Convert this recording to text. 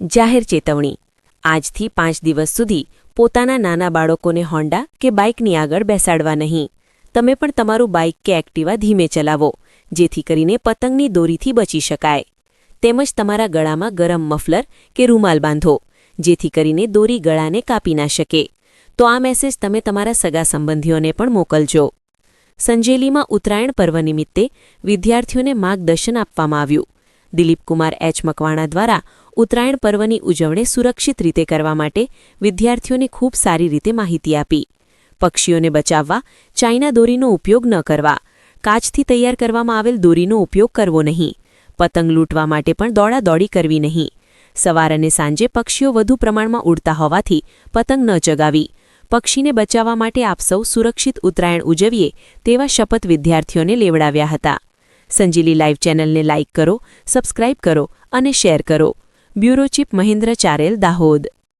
જાહેર ચેતવણી. આજથી પાંચ દિવસ સુધી પોતાના નાના બાળકોને હોન્ડા કે બાઇકની આગળ બેસાડવા નહીં. તમે પણ તમારું બાઇક કે એક્ટિવા ધીમે ચલાવો, જેથી કરીને પતંગની દોરીથી બચી શકાય. તેમજ તમારા ગળામાં ગરમ મફલર કે રૂમાલ બાંધો, જેથી કરીને દોરી ગળાને કાપી ના શકે. તો આ મેસેજ તમે તમારા સગા સંબંધીઓને પણ મોકલજો. સંજેલીમાં ઉત્તરાયણ પર્વ નિમિત્તે વિદ્યાર્થીઓને માર્ગદર્શન આપવામાં આવ્યું. દિલીપકુમાર એચ. મકવાણા દ્વારા ઉત્તરાયણ પર્વની ઉજવણી સુરક્ષિત રીતે કરવા માટે વિદ્યાર્થીઓને ખૂબ સારી રીતે માહિતી આપી. પક્ષીઓને બચાવવા ચાઇના દોરીનો ઉપયોગ ન કરવા, કાચથી તૈયાર કરવામાં આવેલ દોરીનો ઉપયોગ કરવો નહીં, પતંગ લૂંટવા માટે પણ દોડાદોડી કરવી નહીં. સવાર અને સાંજે પક્ષીઓ વધુ પ્રમાણમાં ઉડતા હોવાથી પતંગ ન ચગાવી. પક્ષીને બચાવવા માટે આપ સૌ સુરક્ષિત ઉત્તરાયણ ઉજવીએ તેવા શપથ વિદ્યાર્થીઓને લેવડાવ્યા હતા. સંજીલી લાઇવ ચેનલને લાઇક કરો, સબસ્ક્રાઇબ કરો અને શેર કરો. Bureau chief Mahendra Charel Dahod.